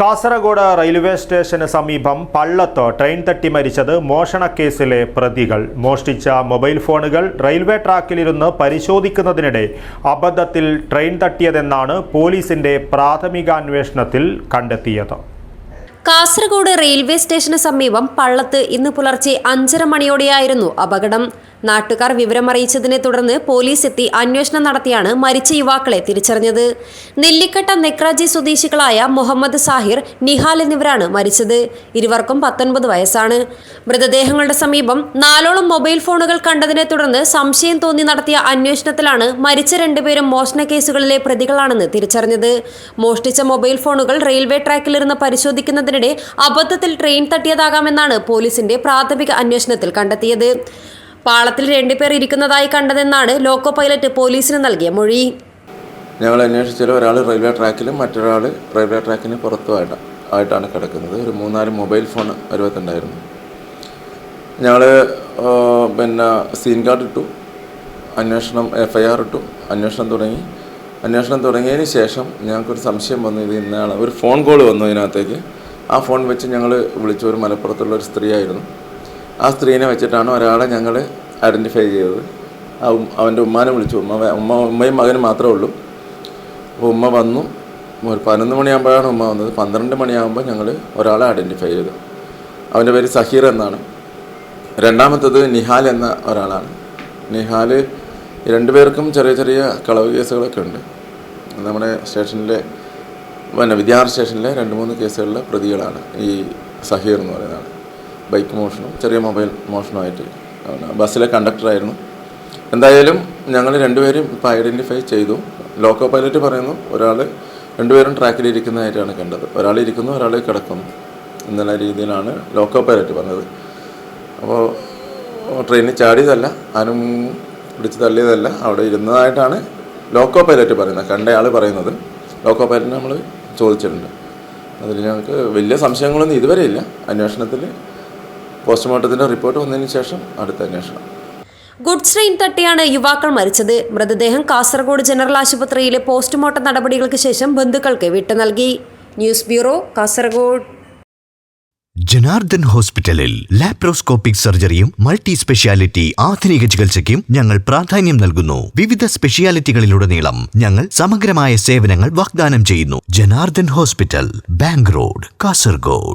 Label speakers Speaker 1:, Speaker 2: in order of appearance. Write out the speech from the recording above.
Speaker 1: Kasaragod railway സ്റ്റേഷന് സമീപം Pallath train തട്ടി മരിച്ചത് മോഷണക്കേസിലെ പ്രതികൾ. മോഷ്ടിച്ച മൊബൈൽ ഫോണുകൾ റെയിൽവേ ട്രാക്കിലിരുന്ന് പരിശോധിക്കുന്നതിനിടെ അബദ്ധത്തിൽ ട്രെയിൻ തട്ടിയതെന്നാണ് പോലീസിന്റെ പ്രാഥമികാന്വേഷണത്തിൽ കണ്ടെത്തിയത്.
Speaker 2: കാസർഗോഡ് റെയിൽവേ സ്റ്റേഷന് സമീപം പള്ളത്ത് ഇന്ന് പുലർച്ചെ അഞ്ചര മണിയോടെയായിരുന്നു അപകടം. നാട്ടുകാർ വിവരമറിയിച്ചതിനെ തുടർന്ന് പോലീസ് എത്തി അന്വേഷണം നടത്തിയാണ് മരിച്ച യുവാക്കളെ തിരിച്ചറിഞ്ഞത്. നെല്ലിക്കട്ട നെക്രാജി സ്വദേശികളായ മുഹമ്മദ് സാഹിർ നിഹാൽ എന്നിവരാണ് മരിച്ചത്. ഇരുവർക്കും പത്തൊൻപത് വയസ്സാണ്. മൃതദേഹങ്ങളുടെ സമീപം നാലോളം മൊബൈൽ ഫോണുകൾ കണ്ടതിനെ തുടർന്ന് സംശയം തോന്നി നടത്തിയ അന്വേഷണത്തിലാണ് മരിച്ച രണ്ടുപേരും മോഷണ കേസുകളിലെ പ്രതികളാണെന്ന് തിരിച്ചറിഞ്ഞത്. മോഷ്ടിച്ച മൊബൈൽ ഫോണുകൾ റെയിൽവേ ട്രാക്കിലിരുന്ന് പരിശോധിക്കുന്നതിനിടെ അബദ്ധത്തിൽ ട്രെയിൻ തട്ടിയതാകാമെന്നാണ് പോലീസിന്റെ പ്രാഥമിക അന്വേഷണത്തിൽ കണ്ടെത്തിയത്. പാളത്തിൽ രണ്ടുപേർ ഇരിക്കുന്നതായി കണ്ടതെന്നാണ് ലോക്കോ പൈലറ്റ് പോലീസിന് നൽകിയ മൊഴി.
Speaker 3: ഞങ്ങൾ അന്വേഷിച്ചാൽ ഒരാൾ റെയിൽവേ ട്രാക്കിലും മറ്റൊരാൾ റെയിൽവേ ട്രാക്കിന് പുറത്തുമായിട്ട് ആയിട്ടാണ് കിടക്കുന്നത്. ഒരു മൂന്നാൽ മൊബൈൽ ഫോൺ വരുവത്തുണ്ടായിരുന്നു ഞങ്ങൾ പിന്നെ സീൻ കാർഡ് ഇട്ടു അന്വേഷണം എഫ് ഐ ആർ ഇട്ടു അന്വേഷണം തുടങ്ങി. അന്വേഷണം തുടങ്ങിയതിന് ശേഷം ഞങ്ങൾക്കൊരു സംശയം വന്നു. ഇത് ഇന്നയാൾ ഒരു ഫോൺ കോൾ വന്നു ഇതിനകത്തേക്ക്. ആ ഫോൺ വെച്ച് ഞങ്ങൾ വിളിച്ച ഒരു മലപ്പുറത്തുള്ള ഒരു സ്ത്രീയായിരുന്നു ആ സ്ത്രീനെ വെച്ചിട്ടാണ് ഒരാളെ ഞങ്ങൾ ഐഡന്റിഫൈ ചെയ്തത്. ആ അവന്റെ ഉമ്മാനെ വിളിച്ചു. ഉമ്മ ഉമ്മ ഉമ്മയും മകനും മാത്രമേ ഉള്ളൂ. അപ്പോൾ ഉമ്മ വന്നു. ഒരു പതിനൊന്ന് മണിയാകുമ്പോഴാണ് ഉമ്മ വന്നത്. പന്ത്രണ്ട് മണിയാകുമ്പോൾ ഞങ്ങൾ ഒരാളെ ഐഡന്റിഫൈ ചെയ്തു. അവന്റെ പേര് സഹീർ എന്നാണ്. രണ്ടാമത്തത് നിഹാൽ എന്ന ഒരാളാണ്. നിഹാൽ രണ്ടുപേർക്കും ചെറിയ ചെറിയ കളവ് കേസുകളൊക്കെ ഉണ്ട്. നമ്മുടെ സ്റ്റേഷനിലെ പിന്നെ വിദ്യാർത്ഥി സ്റ്റേഷനിലെ രണ്ട് മൂന്ന് കേസുകളിലെ പ്രതികളാണ് ഈ സഹീർ എന്ന് പറയുന്ന ബൈക്ക് മോഷണം ചെറിയ മൊബൈൽ മോഷണമായിട്ട്. ബസ്സിലെ കണ്ടക്ടറായിരുന്നു എന്തായാലും ഞങ്ങൾ രണ്ടുപേരും ഇപ്പോൾ ഐഡന്റിഫൈ ചെയ്തു. ലോക്കോ പൈലറ്റ് പറയുന്നു ഒരാൾ രണ്ടുപേരും ട്രാക്കിലിരിക്കുന്നതായിട്ടാണ് കണ്ടത്. ഒരാൾ ഇരിക്കുന്നു ഒരാൾ കിടക്കുന്നു എന്നുള്ള രീതിയിലാണ് ലോക്കോ പൈലറ്റ് പറഞ്ഞത്. അപ്പോൾ ട്രെയിനിൽ ചാടിയതല്ല ആരും പിടിച്ച് തള്ളിയതല്ല അവിടെ ഇരുന്നതായിട്ടാണ് ലോക്കോ പൈലറ്റ് പറയുന്നത്. കണ്ടയാൾ പറയുന്നത്. ലോക്കോ പൈലറ്റിനെ നമ്മൾ ചോദിച്ചിട്ടുണ്ട്. അതിൽ ഞങ്ങൾക്ക് വലിയ സംശയങ്ങളൊന്നും ഇതുവരെ ഇല്ല. അന്വേഷണത്തിൽ പോസ്റ്റ്മോർട്ടത്തിന്റെ റിപ്പോർട്ട് വന്നതിന് ശേഷം അടുത്ത അന്വേഷണം.
Speaker 2: ഗുഡ്സ് ട്രെയിൻ തട്ടിയാണ് യുവാക്കൾ മരിച്ചത്. മൃതദേഹം കാസർഗോഡ് ജനറൽ ആശുപത്രിയിലെ പോസ്റ്റ്മോർട്ടം നടപടികൾക്ക് ശേഷം ബന്ധുക്കൾക്ക് വിട്ടു നൽകി. News bureau Kasaragod.
Speaker 4: ജനാർദ്ദൻ ഹോസ്പിറ്റലിൽ ലാപ്രോസ്കോപ്പിക് സർജറിയും മൾട്ടി സ്പെഷ്യാലിറ്റി ആധുനിക ചികിത്സയ്ക്കും ഞങ്ങൾ പ്രാധാന്യം നൽകുന്നു. വിവിധ സ്പെഷ്യാലിറ്റികളിലുടനീളം ഞങ്ങൾ സമഗ്രമായ സേവനങ്ങൾ വാഗ്ദാനം ചെയ്യുന്നു. Janardhan hospital bank road Kasaragod.